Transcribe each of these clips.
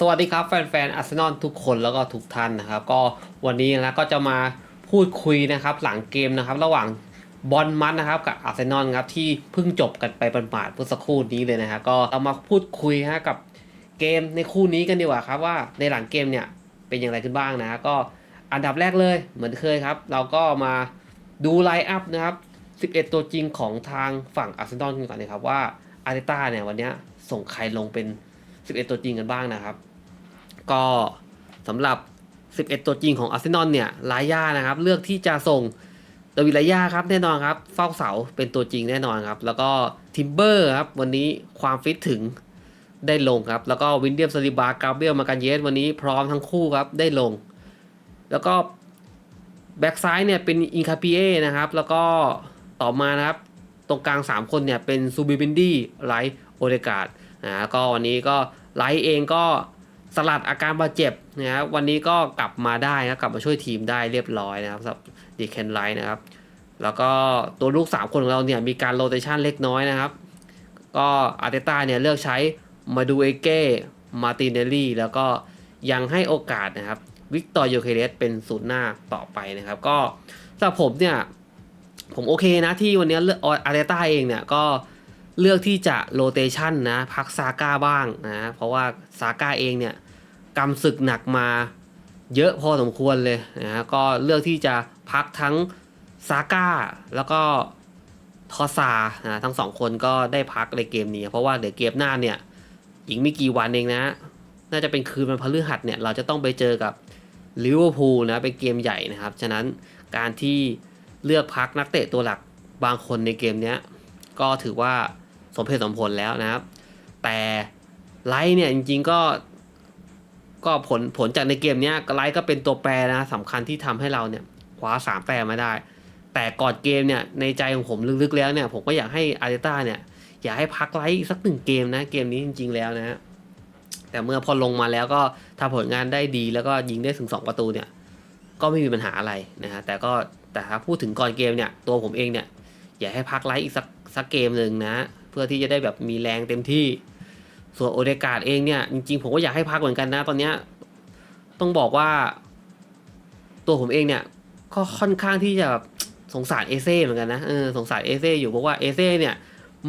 สวัสดีครับแฟนๆอาร์เซนอลทุกคนแล้วก็ทุกท่านนะครับ ก็วันนี้นะก็จะมาพูดคุยนะครับหลังเกมนะครับ ระหว่างบอลมัดนะครับกับอาร์เซนอลครับที่เพิ่งจบกันไปประมาทเมื่อสักครู่นี้เลยนะครับก็เรามาพูดคุยฮะกับเกมในคู่นี้กันดีกว่าครับว่าในหลังเกมเนี่ยเป็นอย่างไรขึ้นบ้างนะก็อันดับแรกเลยเหมือนเคยครับ เราก็มาดูไลน์อัพนะครับ 11 ตัวจริงของทางฝั่งอาร์เซนอลกันก่อนนะครับว่าอาร์เตต้าเนี่ยวันนี้ส่งใครลงเป็น 11 ตัวจริงกันบ้างนะครับ ก็สำหรับ 11 ตัวจริงของอาร์เซนอลเนี่ยลาย่านะครับ เลือกที่จะส่งดวิดลายาครับแน่นอนครับเฝ้าเสาเป็นตัวจริงแน่นอนครับ แล้วก็ทิมเบอร์ครับวันนี้ความฟิตถึงได้ลงครับ แล้วก็วินเดียมสลิบากาเบียลมากันเยสวันนี้พร้อมทั้งคู่ครับได้ลง แล้วก็แบ็กซ้ายเนี่ยเป็นอินคาปิเอนะครับ แล้วก็ต่อมานะครับ ตรงกลาง 3 คนเนี่ยเป็นซูบิบินดี้ไลท์โอเดกาดนะก็วันนี้ก็ไลท์เองก็ สลัดอาการบาดเจ็บนะครับวันนี้ก็กลับมาได้นะกลับมาช่วยทีมได้เรียบร้อยนะครับสำหรับดีเคนไลท์นะครับ แล้วก็ตัวลูก 3 คนของเราเนี่ยมีการโรเตชันเล็กน้อยนะครับ ก็อาร์เตต้าเนี่ยเลือกใช้มาดูเอเก้มาตินเนลลี่แล้วก็ยังให้โอกาสนะครับวิกตอร์โยเคเรสเป็นศูนย์หน้าต่อไปนะครับ ก็สำหรับผมเนี่ย ผมโอเคนะที่วันนี้เลือกอาร์เตต้าเองเนี่ยก็ เลือกที่จะโรเตชันนะพักซาก้าบ้างนะเพราะว่าซาก้าเองเนี่ยกำศึกหนักมาเยอะพอสมควรเลยนะก็เลือกที่จะพักทั้งซาก้าแล้วก็ทอซานะทั้งสองคนก็ได้พักในเกมนี้ เพราะว่าเดี๋ยวเกมหน้าเนี่ยอีกไม่กี่วันเองนะ น่าจะเป็นคืนวันพฤหัสเนี่ยเราจะต้องไปเจอกับลิเวอร์พูลนะเป็นเกมใหญ่นะครับ ฉะนั้นการที่เลือกพักนักเตะตัวหลักบางคนในเกมนี้ก็ถือว่า สมเหตุสมผลแล้วนะครับ แต่ไลท์เนี่ยจริงๆก็ก็ผลผลจากในเกมเนี้ยไลท์ก็เป็นตัวแปรนะสำคัญที่ทำให้เราเนี่ยคว้าสามแต้มมาได้ แต่ก่อนเกมเนี่ยในใจของผมลึกๆแล้วเนี่ยผมก็อยากให้อาร์เตต้าเนี่ยอยากให้พักไลท์อีกสักหนึ่งเกมนะเกมนี้จริง ๆ แล้วนะฮะแต่เมื่อพอลงมาแล้วก็ทำผลงานได้ดีแล้วก็ยิงได้ถึง 2 ประตูเนี่ย ก็ไม่มีปัญหาอะไรนะฮะแต่ก็แต่ถ้าพูดถึงก่อนเกมเนี่ยตัวผมเองเนี่ย อยากให้พักไลท์อีกสักสักเกมหนึ่งนะ พื่อที่จะได้แบบมีแรงเต็มที่ ส่วนโอเดกาดเองเนี่ย จริงๆ ผมก็อยากให้พักเหมือนกันนะ ตอนเนี้ยต้องบอกว่า ตัวผมเองเนี่ย ก็ค่อนข้างที่จะแบบสงสารเอเซ่เหมือนกันนะเออสงสารเอเซ่อยู่เพราะว่าเอเซ่เนี่ย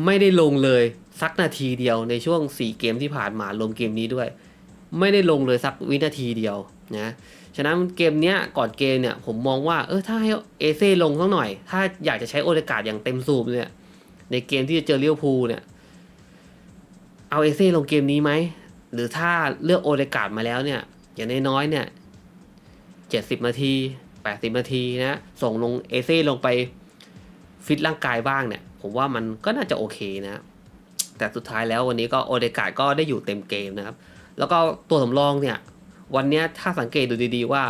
ไม่ได้ลงเลยสักนาทีเดียวในช่วง 4 เกมที่ผ่านมารวมเกมนี้ด้วย ไม่ได้ลงเลยสักวินาทีเดียวนะฉะนั้นเกมเนี้ยก่อนเกมเนี่ยผมมองว่าเออถ้าให้เอเซ่ลงสักหน่อย ถ้าอยากจะใช้โอกาสอย่างเต็มสูบเนี่ย ในเกมที่จะเจอเลี้ยวภูเนี่ย เอาเอเซ่ลงเกมนี้ไหม หรือถ้าเลือกโอกาสมาแล้วเนี่ย อย่างน้อยๆเนี่ยเจ็ดสิบนาทีแปดสิบนาทีนะ ส่งลงเอเซ่ลงไปฟิตร่างกายบ้างเนี่ย ผมว่ามันก็น่าจะโอเคนะ แต่สุดท้ายแล้ววันนี้ก็โอเดกาดก็ได้อยู่เต็มเกมนะครับ แล้วก็ตัวสำรองเนี่ย วันนี้ถ้าสังเกตดูดีๆว่า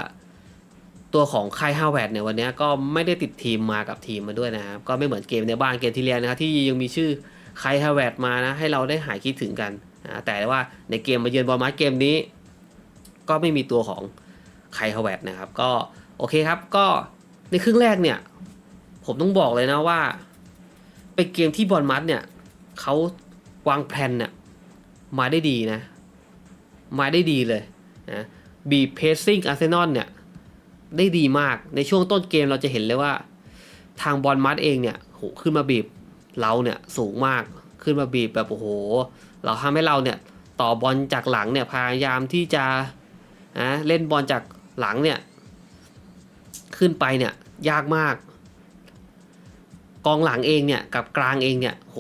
ตัวของไคฮาวเวดเนี่ยวันนี้ก็ไม่ได้ติดทีมมากับทีมมาด้วยนะครับ ก็ไม่เหมือนเกมในบ้านเกมที่แล้วนะครับที่ยังมีชื่อไคฮาวเวดมานะให้เราได้หายคิดถึงกันนะแต่ว่าในเกมมาเยือนบอลมาร์เกมนี้ ก็ไม่มีตัวของไคฮาวเวดนะครับ ก็โอเคครับก็ในครึ่งแรกเนี่ย ผมต้องบอกเลยนะว่า เป็นเกมที่บอลมัดเนี่ยเขาวางแผนเนี่ยมาได้ดีนะ มาได้ดีเลยนะบีเพสซิ่งอาร์เซนอลเนี่ย ได้ดีมากในช่วงต้นเกมเราจะเห็นเลยว่า ทางบอลมัดเองเนี่ยโหขึ้นมาบีบเราเนี่ยสูงมากขึ้นมาบีบแบบโอ้โห เราทำให้เราเนี่ยต่อบอลจากหลังเนี่ยพยายามที่จะนะเล่นบอลจากหลังเนี่ยขึ้นไปเนี่ยยากมาก กองหลังเองเนี่ยกับกลางเองเนี่ยโห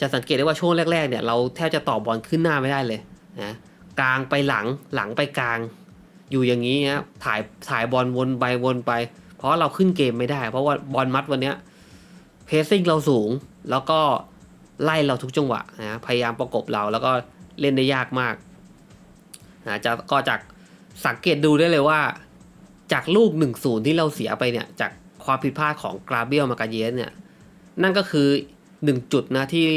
จะสังเกตได้ว่าช่วงแรกๆเนี่ยเราแทบจะต่อบอลขึ้นหน้าไม่ได้เลยนะกลางไปหลังหลังไปกลาง อยู่อย่างนี้นะถ่ายถ่ายบอลวนไปวนไป เพราะเราขึ้นเกมไม่ได้ เพราะว่าบอลมัดวันเนี้ยเพสซิ่งเราสูงแล้วก็ไล่เราทุกจังหวะนะพยายามประกบเราแล้วก็เล่นได้ยากมากนะจะก็จากสังเกตดูได้เลยว่า จากลูก1นศูนย์ที่เราเสียไปเนี่ย จากความผิดพลาดของกราเบียลมากาเยสเนี่ย นั่นก็คือ 1 จุดนะที่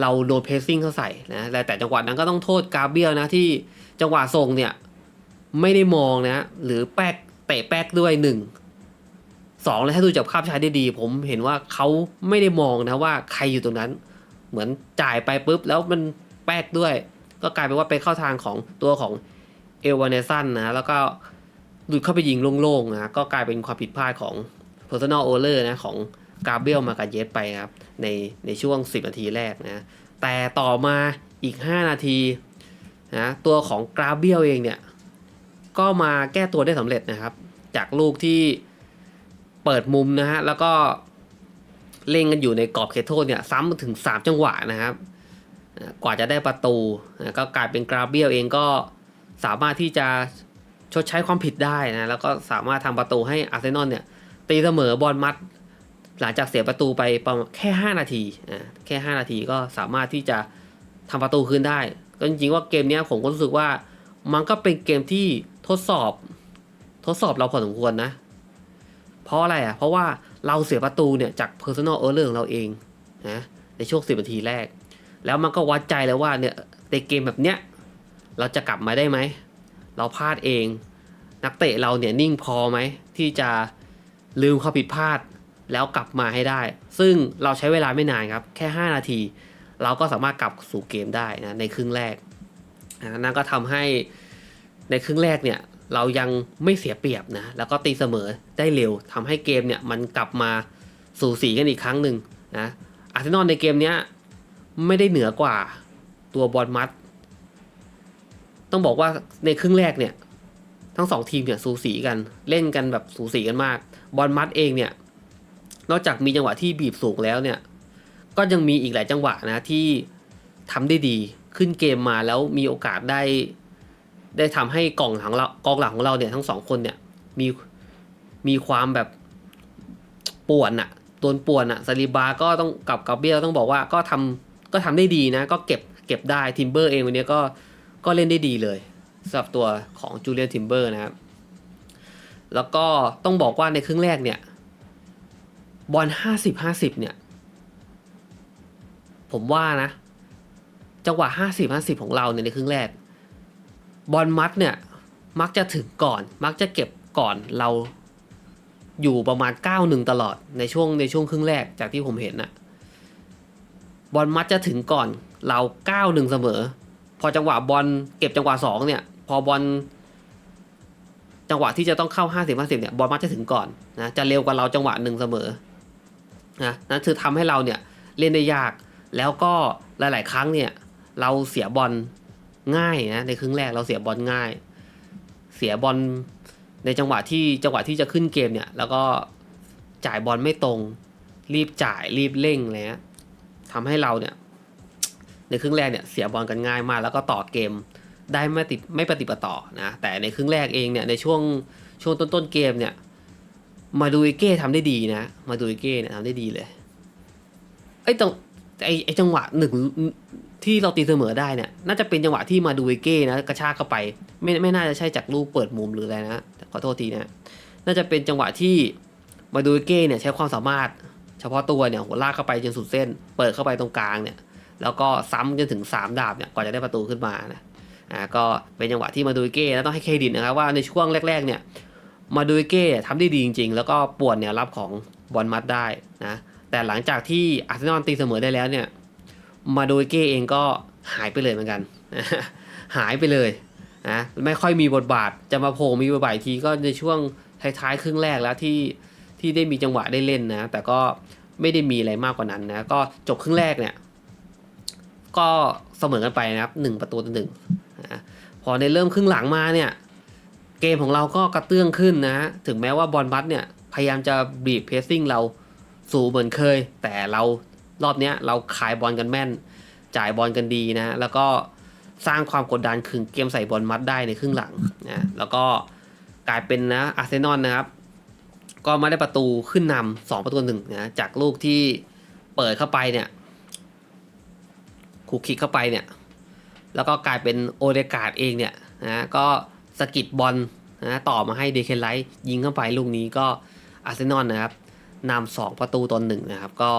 เราโดนเพสซิ่งเขาใส่นะแต่จังหวะนั้นก็ต้องโทษกาเบียลนะที่จังหวะส่งเนี่ย ไม่ได้มองนะ หรือแป๊กเตะแป๊กด้วยหนึ่งสองแล้วถ้าดูจากภาพช้าได้ดี ผมเห็นว่าเขาไม่ได้มองนะว่าใครอยู่ตรงนั้น เหมือนจ่ายไปปุ๊บแล้วมันแป๊กด้วย ก็กลายเป็นว่าไปเข้าทางของตัวของเอลวานเนสันนะแล้วก็หลุดเข้าไปยิงโล่งๆนะก็กลายเป็นความผิดพลาดของ personal o r e r นะของกาเบรียลมากาเยสไปครับในในช่วง 10 นาทีแรกนะแต่ต่อมาอีก 5 นาทีนะตัวของกราเบียลเองเนี่ย ก็มาแก้ตัวได้สำเร็จนะครับ จากลูกที่เปิดมุมนะฮะแล้วก็เล่งกันอยู่ในกรอบเขตโทษเนี่ยซ้ำถึง 3 จังหวะนะครับ กว่าจะได้ประตูนะก็กลายเป็นกราเบียลเองก็สามารถที่จะชดใช้ความผิดได้นะแล้วก็สามารถทำประตูให้อาร์เซนอลเนี่ยตีเสมอบอลมัด หลังจากเสียประตูไปประมาณแค่ 5 นาทีแค่ 5 นาทีก็สามารถที่จะทำประตูคืนได้ก็จริงๆว่าเกมนี้ผมก็รู้สึกว่ามันก็เป็นเกมที่ ทดสอบ ทดสอบเราพอสมควรนะ เพราะอะไรอะ เพราะว่าเราเสียประตูเนี่ยจาก personal error ของเราเองนะในช่วง10นาทีแรก แล้วมันก็วัดใจแล้วว่าเนี่ยในเกมแบบเนี้ยเราจะกลับมาได้ไหม เราพลาดเอง นักเตะเราเนี่ยนิ่งพอไหม ที่จะลืมความผิดพลาดแล้วกลับมาให้ได้ ซึ่งเราใช้เวลาไม่นานครับ แค่ 5 นาที เราก็สามารถกลับสู่เกมได้นะในครึ่งแรกนะนั่นก็ทำให้ ในครึ่งแรกเนี่ยเรายังไม่เสียเปรียบนะแล้วก็ตีเสมอได้เร็วทำให้เกมเนี่ยมันกลับมาสู่สีกันอีกครั้งหนึ่งนะอาร์เซนอลในเกมเนี้ยไม่ได้เหนือกว่าตัวบอลมัด ต้องบอกว่าในครึ่งแรกเนี่ย ทั้งสองทีมเนี่ยสูสีกันเล่นกันแบบสูสีกันมาก บอลมัดเองเนี่ย นอกจากมีจังหวะที่บีบสูงแล้วเนี่ย ก็ยังมีอีกหลายจังหวะนะที่ทำได้ดีขึ้นเกมมาแล้วมีโอกาสได้ ได้ทำให้กองหลังเรากองหลังของเราเนี่ยทั้งสองคนเนี่ยมีมีความแบบป่วนอะโดนป่วนอะซาลิบาก็ต้องกับกับเบียต้องบอกว่าก็ทำก็ทำได้ดีนะ ก็เก็บเก็บได้ทิมเบอร์เองวันนี้ก็ก็เล่นได้ดีเลยสำหรับตัวของจูเลียนทิมเบอร์นะครับ แล้วก็ต้องบอกว่าในครึ่งแรกเนี่ยบอลห้าสิบห้าสิบเนี่ย ผมว่านะ จังหวะห้าสิบห้าสิบของเราเนี่ยในครึ่งแรก บอลมัดเนี่ยมักจะถึงก่อน มักจะเก็บก่อนเราอยู่ประมาณ9ก้าหนึ่งตลอดในช่วงในช่วงครึ่งแรกจากที่ผมเห็นนะบอลมัดจะถึงก่อนเรา9ก้าหนึ่งเสมอ พอจังหวะบอลเก็บจังหวะสองเนี่ย พอบอลจังหวะที่จะต้องเข้า 50 50 เนี่ยบอลมัดจะถึงก่อนนะจะเร็วกว่าเราจังหวะหนึ่งเสมอนะนั่นคือทำให้เราเนี่ยเล่นได้ยาก แล้วก็หลาย ๆ ครั้งเนี่ยเราเสียบอล ง่ายนะในครึ่งแรกเราเสียบอลง่าย เสียบอลในจังหวะที่จังหวะที่จะขึ้นเกมเนี่ย แล้วก็จ่ายบอลไม่ตรง รีบจ่ายรีบเร่งเลยนะทำให้เราเนี่ย ในครึ่งแรกเนี่ยเสียบอลกันง่ายมากแล้วก็ต่อเกมได้ไม่ติดไม่ปฏิปต่อนะ แต่ในครึ่งแรกเองเนี่ยในช่วงช่วงต้นๆเกมเนี่ย มาดูอเก้ทำได้ดีนะ มาดูอเก้เนี่ยทำได้ดีเลยไอ้ตรงไอ้ไอ้จังหวะหนึ่ง ที่เราตีเสมอได้เนี่ยน่าจะเป็นจังหวะที่มาดูอิเก้นะกระชากเข้าไป ไม่ไม่น่าจะใช่จากลูกเปิดมุมหรืออะไรนะขอโทษทีนะน่าจะเป็นจังหวะที่มาดูอิเก้เนี่ยใช้ความสามารถ เฉพาะตัวเนี่ยหัวลากเข้าไปจนสุดเส้น เปิดเข้าไปตรงกลางเนี่ยแล้วก็ซ้ำจนถึงสามดาบเนี่ยกว่าจะได้ประตูขึ้นมานะอ่าก็เป็นจังหวะที่มาดูเก้แล้วต้องให้เครดิตนะครับว่าในช่วงแรก ๆ เนี่ยมาดูเก้ทำได้ดีจริง ๆ แล้วก็ป่วนเนี่ยรับของบอลมัดได้นะแต่หลังจากที่อาร์เซนอลตีเสมอได้แล้วเนี่ย มาโดูเก้เองก็หายไปเลยเหมือนกันหายไปเลยนะไม่ค่อยมีบทบาทจะมาโผล่มีบทบาททีก็ในช่วงท้ายๆครึ่งแรกแล้วที่ที่ได้มีจังหวะได้เล่นนะแต่ก็ไม่ได้มีอะไรมากกว่านั้นนะก็จบครึ่งแรกเนี่ยก็เสมอกันไปนะครับหนึ่งประตูต่อหนึ่งนะพอในเริ่มครึ่งหลังมาเนี่ยเกมของเราก็กระเตื้องขึ้นนะถึงแม้ว่าบอลบัตเนี่ยพยายามจะบีบเพสซิ่งเราสู่เหมือนเคย แต่เรา รอบเนี้ยเราขายบอลกันแม่น จ่ายบอลกันดีนะ แล้วก็สร้างความกดดันขึงเกมใส่บอลมัดได้ในครึ่งหลังนะแล้วก็กลายเป็นนะอาร์เซนอลนะครับ ก็มาได้ประตูขึ้นนำสองประตูหนึ่งนะจากลูกที่เปิดเข้าไปเนี่ยคูคิกเข้าไปเนี่ย แล้วก็กลายเป็นโอเดกาดเองเนี่ยนะก็สกิดบอลนะต่อมาให้เดเคนไลท์ยิงเข้าไปลูกนี้ก็อาร์เซนอลนะครับนำสองประตูต่อหนึ่งนะครับ ก็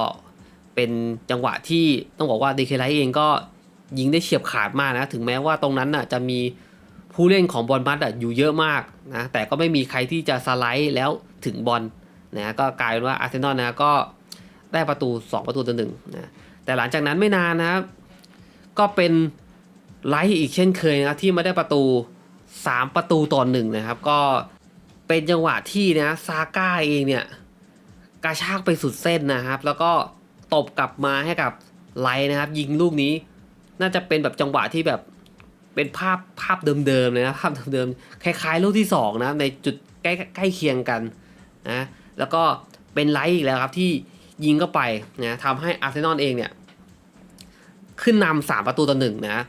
เป็นจังหวะที่ต้องบอกว่าเดเคไลท์เองก็ยิงได้เฉียบขาดมากนะ ถึงแม้ว่าตรงนั้นน่ะจะมีผู้เล่นของบอลบัตอะอยู่เยอะมากนะแต่ก็ไม่มีใครที่จะสไลด์แล้วถึงบอลนะก็กลายเป็นว่าอาร์เซนอลนะก็ได้ประตู 2 ประตูต่อหนึ่งนะแต่หลังจากนั้นไม่นานนะครับก็เป็นไลท์อีกเช่นเคยนะที่มาได้ประตู 3 ประตูต่อหนึ่งนะครับ ก็เป็นจังหวะที่นะซาก้าเองเนี่ยกระชากไปสุดเส้นนะครับ แล้วก็ ตบกลับมาให้กับไลท์นะครับ ยิงลูกนี้ น่าจะเป็นแบบจังหวะที่แบบเป็นภาพภาพเดิมๆเลยนะภาพเดิมๆคล้ายๆ ลูกที่สองนะในจุดใกล้ใกล้เคียงกันนะแล้วก็เป็นไลท์อีกแล้วครับที่ยิงเข้าไปนะทำให้อาร์เซนอลเองเนี่ยขึ้นนำสามประตูต่อหนึ่งนะ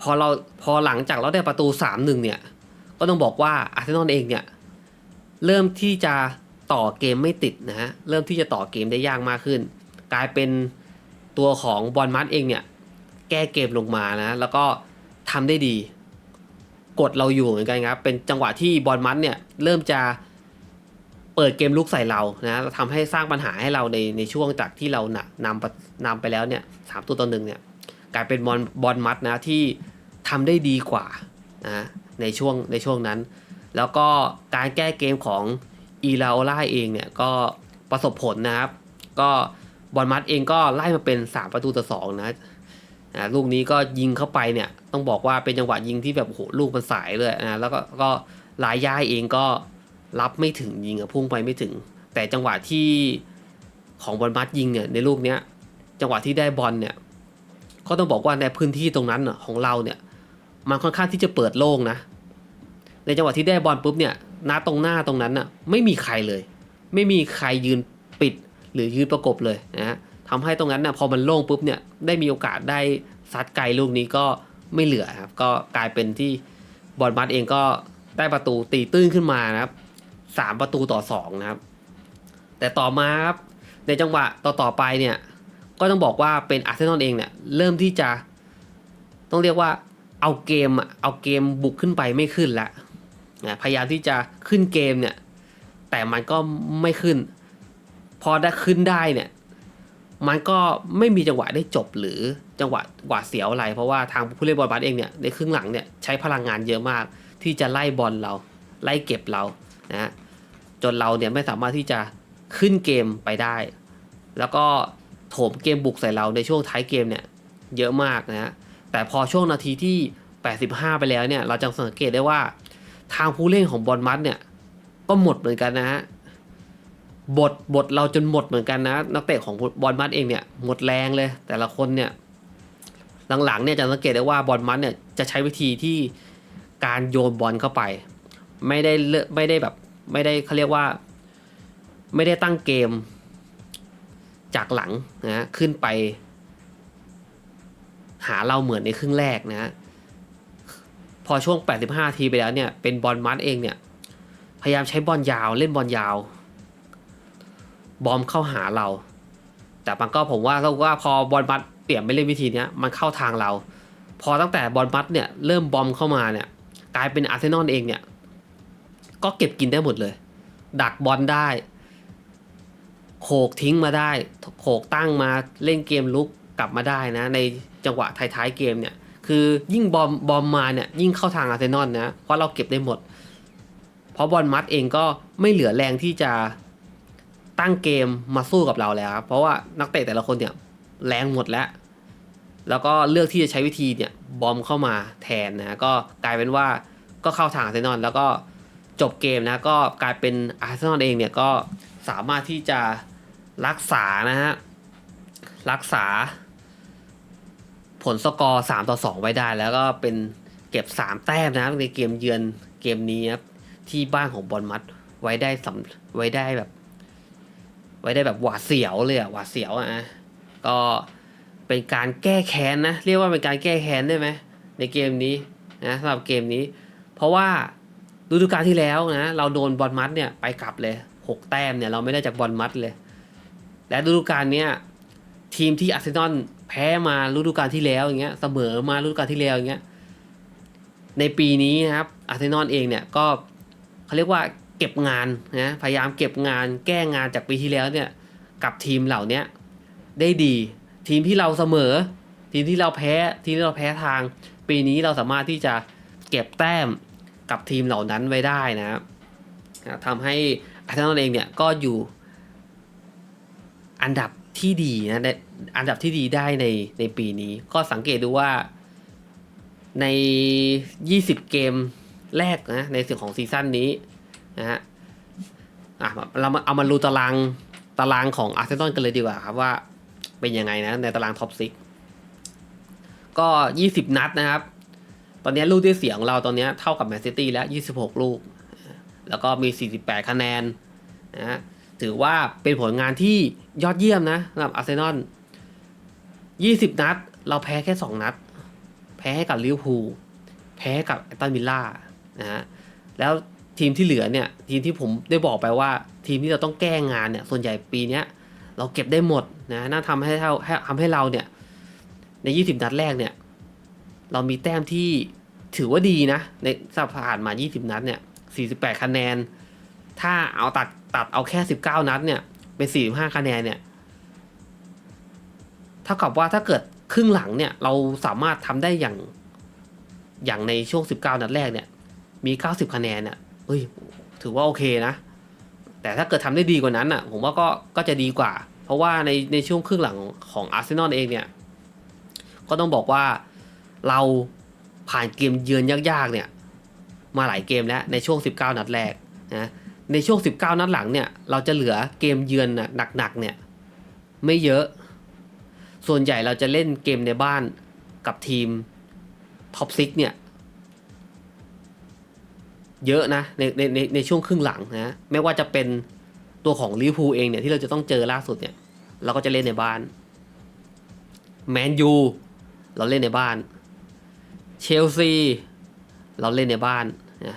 พอเราพอหลังจากเราได้ประตูสามหนึ่งเนี่ย ก็ต้องบอกว่าอาร์เซนอลเองเนี่ยเริ่มที่จะต่อเกมไม่ติดนะฮะเริ่มที่จะต่อเกมได้ยากมากขึ้น กลายเป็นตัวของบอลมัดเองเนี่ย แก้เกมลงมานะ แล้วก็ทำได้ดี กดเราอยู่เหมือนกันครับ เป็นจังหวะที่บอลมัดเนี่ย เริ่มจะเปิดเกมลุกใส่เรานะทำให้สร้างปัญหาให้เราในในช่วงจากที่เรานำนำไปนำไปแล้วเนี่ยสามตัวต่อหนึ่งเนี่ย กลายเป็นบอลบอลมัดนะที่ทำได้ดีกว่านะในช่วงในช่วงนั้น แล้วก็การแก้เกมของอีลาโอล่าเองเนี่ยก็ประสบผลนะครับ ก็ บอลมัดเองก็ไล่มาเป็น 3 ประตูต่อ2นะนะลูกนี้ก็ยิงเข้าไปเนี่ย ต้องบอกว่าเป็นจังหวะยิงที่แบบโหลูกมันสายเลยนะแล้วก็ก็ลายย่ายเองก็รับไม่ถึงยิงอะพุ่งไปไม่ถึง แต่จังหวะที่ของบอลมัดยิงเนี่ยในลูกเนี้ยจังหวะที่ได้บอลเนี่ยก็ต้องบอกว่าในพื้นที่ตรงนั้นน่ะของเราเนี่ย มันค่อนข้างที่จะเปิดโล่งนะ ในจังหวะที่ได้บอลปุ๊บเนี่ยหน้าตรงหน้าตรงนั้นน่ะไม่มีใครเลย ไม่มีใครยืนปิด หรือยืนประกบเลยนะฮะทำให้ตรงนั้นน่ะพอมันโล่งปุ๊บเนี่ยได้มีโอกาสได้ซัดไกลลูกนี้ก็ไม่เหลือครับก็กลายเป็นที่บอลมัดเองก็ได้ประตูตีตื้นขึ้นมานะครับสามประตูต่อสองนะครับ แต่ต่อมาครับในจังหวะต่อต่อไปเนี่ยก็ต้องบอกว่าเป็นอาร์เซนอลเองเนี่ยเริ่มที่จะต้องเรียกว่าเอาเกมเอาเกมบุกขึ้นไปไม่ขึ้นละนะพยายามที่จะขึ้นเกมเนี่ยแต่มันก็ไม่ขึ้น พอได้ขึ้นได้เนี่ย มันก็ไม่มีจังหวะได้จบหรือจังหวะหวาดเสียวอะไร เพราะว่าทางผู้เล่นบอลบัสเองเนี่ยในครึ่งหลังเนี่ยใช้พลังงานเยอะมาก ที่จะไล่บอลเรา ไล่เก็บเรานะฮะจนเราเนี่ยไม่สามารถที่จะขึ้นเกมไปได้ แล้วก็โถมเกมบุกใส่เราในช่วงท้ายเกมเนี่ยเยอะมากนะฮะแต่พอช่วงนาทีที่ 85 ไปแล้วเนี่ย เราจะสังเกตได้ว่าทางผู้เล่นของบอลมัดเนี่ย ก็หมดเหมือนกันนะฮะ บทบทเราจนหมดเหมือนกันนะ นักเตะของบอลมัดเองเนี่ยหมดแรงเลย แต่ละคนเนี่ยหลังๆเนี่ยจะสังเกตได้ว่าบอลมัดเนี่ยจะใช้วิธีที่การโยนบอลเข้าไป ไม่ได้เลไม่ได้แบบไม่ได้เขาเรียกว่า ไม่ได้ตั้งเกมจากหลังนะฮะขึ้นไป หาเราเหมือนในครึ่งแรกนะฮะพอช่วง 85 ทีไปแล้วเนี่ยเป็นบอลมัดเองเนี่ยพยายามใช้บอลยาวเล่นบอลยาว บอมเข้าหาเรา แต่มันก็ผมว่าเราว่าพอบอลมัดเปลี่ยนไปเล่นวิธีนี้มันเข้าทางเรา พอตั้งแต่บอลมัดเนี่ยเริ่มบอมเข้ามาเนี่ยกลายเป็นอาร์เซนอลเองเนี่ยก็เก็บกินได้หมดเลย ดักบอลได้โขกทิ้งมาได้โขกตั้งมาเล่นเกมลุกกลับมาได้นะ ในจังหวะท้ายๆเกมเนี่ย คือยิ่งบอมบอมมาเนี่ยยิ่งเข้าทางอาร์เซนอลนะเพราะเราเก็บได้หมด เพราะบอลมัดเองก็ไม่เหลือแรงที่จะ ตั้งเกมมาสู้กับเราแล้วครับเพราะว่านักเตะแต่ละคนเนี่ยแรงหมดแล้ว แล้วก็เลือกที่จะใช้วิธีเนี่ยบอมเข้ามาแทนนะก็กลายเป็นว่าก็เข้าทางอาร์เซนอลแล้วก็จบเกมนะก็กลายเป็นอาร์เซนอลเองเนี่ยก็สามารถที่จะรักษานะฮะรักษา ผลสกอร์ 3 ต่อ 2 ไว้ได้ แล้วก็เป็นเก็บ 3 แต้มนะในเกมเยือนเกมนี้ครับที่บ้านของบอลมัดไว้ได้สำไว้ได้แบบ ไว้ได้แบบหวาดเสียวเลยอะหวาดเสียวอะนะก็เป็นการแก้แค้นนะเรียกว่าเป็นการแก้แค้นได้ไหมในเกมนี้นะสำหรับเกมนี้ เพราะว่าฤดูกาลที่แล้วนะเราโดนบอลมัดเนี่ยไปกลับเลยหกแต้มเนี่ยเราไม่ได้จากบอลมัดเลย และฤดูกาลเนี้ยทีมที่อาร์เซนอลแพ้มาฤดูกาลที่แล้วอย่างเงี้ยเสมอมาฤดูกาลที่แล้วอย่างเงี้ยในปีนี้นะครับอาร์เซนอลเองเนี่ยก็เขาเรียกว่า เก็บงานนะพยายามเก็บงานแก้งานจากปีที่แล้วเนี่ยกับทีมเหล่านี้ได้ดี ทีมที่เราเสมอ ทีมที่เราแพ้ทีมที่เราแพ้ทาง ปีนี้เราสามารถที่จะเก็บแต้มกับทีมเหล่านั้นไว้ได้นะครับทำให้อาร์เซนอลเองเนี่ยก็อยู่ อันดับที่ดีนะในอันดับที่ดีได้ในในปีนี้ ก็สังเกตดูว่าใน 20 เกมแรกนะในส่วนของซีซั่นนี้ นะฮะอะเรามาเอามาดูตารางตารางของอาร์เซนอลกันเลยดีกว่าครับว่าเป็นยังไงนะในตารางท็อปซิกก็ 20 นัดนะครับ ตอนนี้ลูกที่เสียของเราตอนนี้เท่ากับแมนซิตี้แล้ว 26 ลูก แล้วก็มี 48 คะแนนนะฮะถือว่าเป็นผลงานที่ยอดเยี่ยมนะสำหรับอาร์เซนอล 20 นัด เราแพ้แค่ 2 นัด แพ้ให้กับลิเวอร์พูล แพ้กับแอตตันวิลล่านะฮะ แล้ว ทีมที่เหลือเนี่ย ทีมที่ผมได้บอกไปว่า ทีมที่เราต้องแก้งานเนี่ย ส่วนใหญ่ปีเนี้ย เราเก็บได้หมดนะน่าทำให้เราทำให้เราเนี่ย ใน 20 นัดแรกเนี่ย เรามีแต้มที่ถือว่าดีนะ ในสัปผ่านมา 20 นัดเนี่ย 48 คะแนน ถ้าเอาตัดตัดเอาแค่ 19 นัดเนี่ย เป็น 45 คะแนนเนี่ยเท่ากับว่าถ้าเกิดครึ่งหลังเนี่ย เราสามารถทำได้อย่างอย่างในช่วง 19 นัดแรกเนี่ย มี 90 คะแนนเนี่ย เฮ้ยถือว่าโอเคนะ แต่ถ้าเกิดทำได้ดีกว่านั้นอะ ผมว่าก็ก็จะดีกว่า เพราะว่าในในช่วงครึ่งหลังของอาร์เซนอลเองเนี่ย ก็ต้องบอกว่าเราผ่านเกมเยือนยากๆ เนี่ย มาหลายเกมแล้วในช่วง 19 นัดแรกนะในช่วง 19 นัดหลังเนี่ย เราจะเหลือเกมเยือนน่ะหนักๆเนี่ย ไม่เยอะ ส่วนใหญ่เราจะเล่นเกมในบ้านกับทีมท็อปซิกเนี่ย เยอะนะในในในในช่วงครึ่งหลังนะไม่ว่าจะเป็นตัวของลิเวอร์พูลเองเนี่ยที่เราจะต้องเจอล่าสุดเนี่ย เราก็จะเล่นในบ้านแมนยูเราเล่นในบ้านเชลซีเราเล่นในบ้าน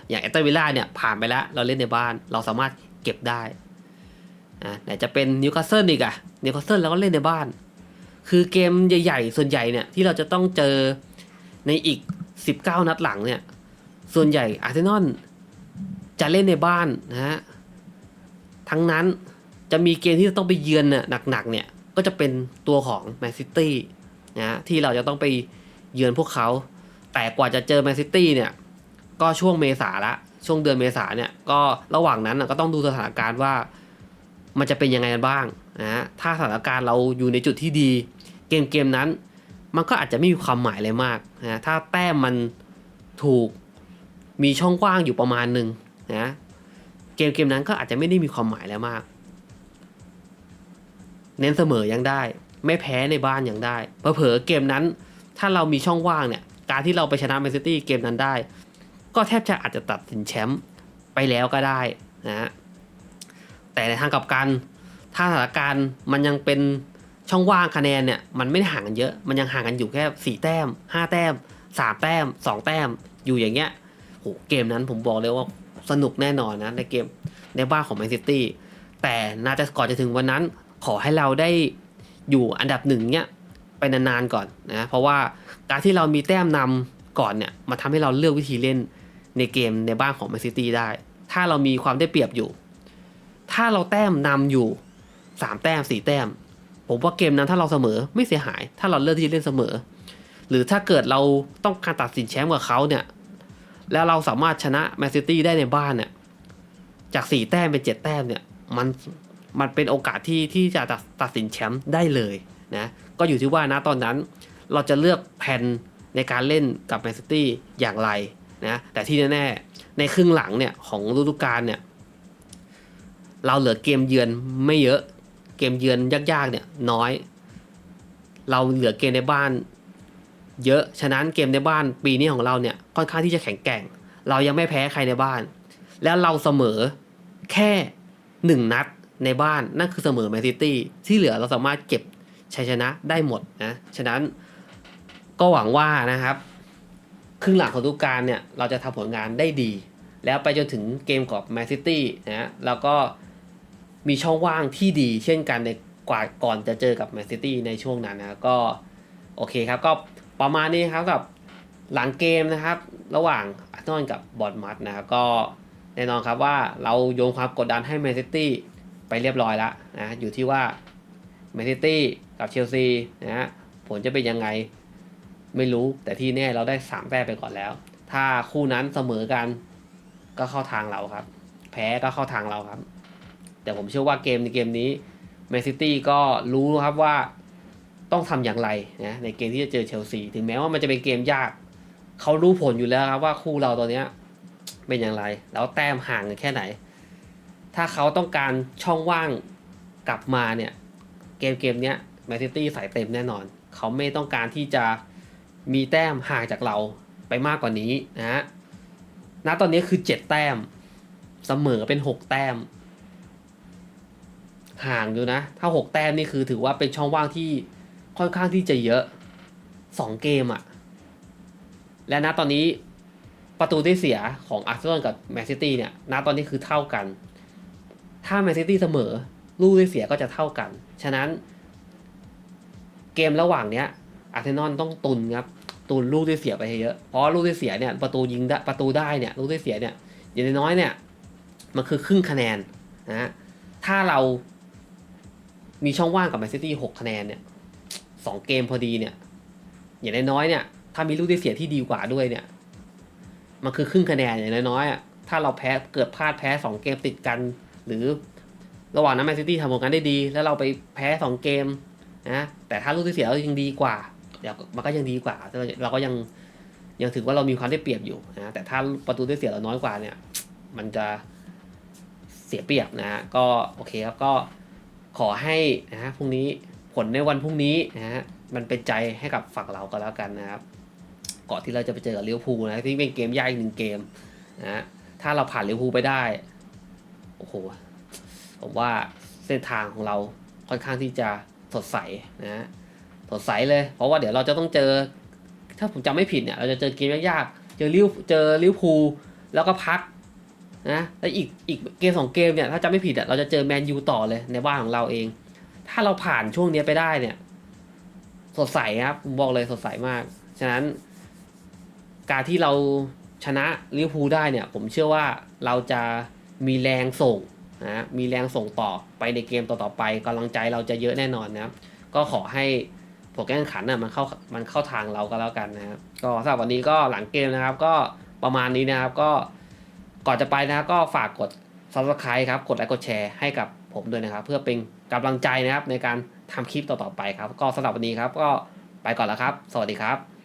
อย่างแอตเตันวิลล่าเนี่ยผ่านไปแล้วเราเล่นในบ้าน เราสามารถเก็บได้นะไหนจะเป็นนิวคาสเซิลอีกอะนิวคาสเซิลเราก็เล่นในบ้าน คือเกมใหญ่ๆ ส่วนใหญ่เนี่ยที่เราจะต้องเจอในอีก 19 นัดหลังเนี่ยส่วนใหญ่อาร์เซนอล จะเล่นในบ้านนะฮะทั้งนั้นจะมีเกมที่จะต้องไปเยือนน่ะหนักๆเนี่ยก็จะเป็นตัวของแมนซิตี้นะที่เราจะต้องไปเยือนพวกเขา แต่กว่าจะเจอแมนซิตี้เนี่ยก็ช่วงเมษาละช่วงเดือนเมษาเนี่ยก็ระหว่างนั้นก็ต้องดูสถานการณ์ว่ามันจะเป็นยังไงกันบ้างนะฮะถ้าสถานการณ์เราอยู่ในจุดที่ดี เกมเกมนั้น มันก็อาจจะไม่มีความหมายอะไรมากนะถ้าแต้มมันถูกมีช่องกว้างอยู่ประมาณหนึ่ง นะเกมเกมนั้นก็อาจจะไม่ได้มีความหมายแล้วมาก เน้นเสมอยังได้ ไม่แพ้ในบ้านยังได้เผลอเกมนั้น ถ้าเรามีช่องว่างเนี่ย การที่เราไปชนะแมนซิตี้เกมนั้นได้ ก็แทบจะอาจจะตัดสินแชมป์ไปแล้วก็ได้นะฮะแต่ในทางกลับกันถ้าสถานการณ์มันยังเป็นช่องว่างคะแนนเนี่ยมันไม่ได้ห่างกันเยอะ มันยังห่างกันอยู่แค่สี่แต้มห้าแต้มสามแต้มสองแต้มอยู่อย่างเงี้ยโหเกมนั้นผมบอกเลยว่า สนุกแน่นอนนะในเกมในบ้านของแมนซิตี้แต่น่าจะก่อนจะถึงวันนั้น ขอให้เราได้อยู่อันดับหนึ่งเนี่ยไปนานๆก่อนนะเพราะว่าการที่เรามีแต้มนำก่อนเนี่ยมาทำให้เราเลือกวิธีเล่นในเกมในบ้านของแมนซิตี้ได้ ถ้าเรามีความได้เปรียบอยู่ ถ้าเราแต้มนำอยู่สามแต้มสี่แต้ม ผมว่าเกมนั้นถ้าเราเสมอไม่เสียหาย ถ้าเราเลือกที่จะเล่นเสมอ หรือถ้าเกิดเราต้องการตัดสินแชมป์กับเขาเนี่ย แล้วเราสามารถชนะแมนซิตี้ได้ในบ้านเนี่ย จากสี่แต้มเป็นเจ็ดแต้มเนี่ย มันมันเป็นโอกาสที่ที่จะตัดตัดสินแชมป์ได้เลยนะ ก็อยู่ที่ว่านะตอนนั้น เราจะเลือกแผนในการเล่นกับแมนซิตี้อย่างไรนะ แต่ที่แน่ๆในครึ่งหลังเนี่ยของฤดูกาลเนี่ย เราเหลือเกมเยือนไม่เยอะ เกมเยือนยากๆเนี่ยน้อย เราเหลือเกมในบ้าน เยอะ ฉะนั้นเกมในบ้านปีนี้ของเราเนี่ยค่อนข้างที่จะแข็งแกร่ง เรายังไม่แพ้ใครในบ้าน แล้วเราเสมอแค่หนึ่งนัดในบ้านนั่นคือเสมอแมนซิตี้ที่เหลือเราสามารถเก็บชัยชนะได้หมดนะฉะนั้นก็หวังว่านะครับ ครึ่งหลังของฤดูกาลเนี่ยเราจะทำผลงานได้ดี แล้วไปจนถึงเกมกับแมนซิตี้นะแล้วก็มีช่องว่างที่ดีเช่นกันในกว่าก่อนจะเจอกับแมนซิตี้ในช่วงนั้นนะก็โอเคครับก็ ประมาณนี้ครับกับหลังเกมนะครับ ระหว่างอาร์เซนอลกับบอร์มัดนะครับก็แน่นอนครับว่าเราโยนความกดดันให้แมนซิตี้ไปเรียบร้อยแล้วนะอยู่ที่ว่าแมนซิตี้กับเชลซีนะฮะผลจะเป็นยังไงไม่รู้แต่ที่แน่เราได้สามแต้มไปก่อนแล้ว ถ้าคู่นั้นเสมอกันก็เข้าทางเราครับ แพ้ก็เข้าทางเราครับ แต่ผมเชื่อว่าเกมในเกมนี้แมนซิตี้ก็รู้ครับว่า ต้องทำอย่างไรนะในเกมที่จะเจอเชลซีถึงแม้ว่ามันจะเป็นเกมยากเขารู้ผลอยู่แล้วครับว่าคู่เราตัวเนี้ยเป็นอย่างไร แล้วแต้มห่างกันแค่ไหน ถ้าเขาต้องการช่องว่างกลับมาเนี่ย เกมเกมเนี้ยแมนซิตี้ใส่เต็มแน่นอน เขาไม่ต้องการที่จะมีแต้มห่างจากเราไปมากกว่านี้นะฮะณตอนนี้คือเจ็ดแต้ม เสมอเป็นหกแต้ม ห่างอยู่นะ ถ้าหกแต้มนี่คือถือว่าเป็นช่องว่างที่ ค่อนข้างที่จะเยอะสองเกมอะและณตอนนี้ประตูได้เสียของอาร์เซนอลกับแมนซิตี้เนี่ยณตอนนี้คือเท่ากัน ถ้าแมนซิตี้เสมอ ลูกได้เสียก็จะเท่ากัน ฉะนั้นเกมระหว่างเนี้ยอาร์เซนอลต้องตุนครับตุนลูกได้เสียไปให้เยอะ เพราะลูกได้เสียเนี่ยประตูยิงได้ประตูได้เนี่ยลูกได้เสียเนี่ยอย่างน้อยๆเนี่ยมันคือครึ่งคะแนนนะฮะถ้าเรามีช่องว่างกับแมนซิตี้หกคะแนนเนี่ย สองเกมพอดีเนี่ย อย่างน้อยๆเนี่ย ถ้ามีลูกได้เสียที่ดีกว่าด้วยเนี่ย มันคือครึ่งคะแนนอย่างน้อยๆอะถ้าเราแพ้เกิดพลาดแพ้สองเกมติดกัน หรือระหว่างนั้นแมนซิตี้ทำผลงานได้ดี แล้วเราไปแพ้สองเกมนะแต่ถ้าลูกที่เสียเรายังดีกว่า เดี๋ยวมันก็ยังดีกว่า เราก็ยังยังถือว่าเรามีความได้เปรียบอยู่นะแต่ถ้าประตูได้เสียเราน้อยกว่าเนี่ย มันจะเสียเปรียบนะฮะก็โอเคครับก็ขอให้นะฮะพรุ่งนี้ ผลในวันพรุ่งนี้นะฮะมันเป็นใจให้กับฝั่งเราก็แล้วกันนะครับก่อนที่เราจะไปเจอกับลิเวพูนะที่เป็นเกมยากอีกหนึ่งเกมนะฮะถ้าเราผ่านลิเวพูไปได้โอ้โหผมว่าเส้นทางของเราค่อนข้างที่จะสดใสนะฮะสดใสเลย เพราะว่าเดี๋ยวเราจะต้องเจอ ถ้าผมจำไม่ผิดเนี่ย เราจะเจอเกมยากๆเจอลิวเจอลิเวพูแล้วก็พักนะแล้วอีกอีกเกมสองเกมเนี่ยถ้าจำไม่ผิดอะเราจะเจอแมนยูต่อเลยในบ้านของเราเอง ถ้าเราผ่านช่วงนี้ไปได้เนี่ย สดใสครับผมบอกเลยสดใสมาก ฉะนั้น การที่เราชนะลิเวอร์พูลได้เนี่ย ผมเชื่อว่าเราจะมีแรงส่งนะมีแรงส่งต่อไปในเกมต่อๆไปกำลังใจเราจะเยอะแน่นอนนะครับก็ขอให้ผลการแข่งขันน่ะมันเข้ามันเข้าทางเราก็แล้วกันนะครับก็สำหรับวันนี้ก็หลังเกมนะครับ ก็ประมาณนี้นะครับ ก็ก่อนจะไปนะครับก็ฝากกด subscribe ครับ กดไลค์กดแชร์ให้กับผมด้วยนะครับ เพื่อเป็น กำลังใจนะครับในการทำคลิปต่อๆไปครับ ก็สำหรับวันนี้ครับ ก็ไปก่อนแล้วครับ สวัสดีครับ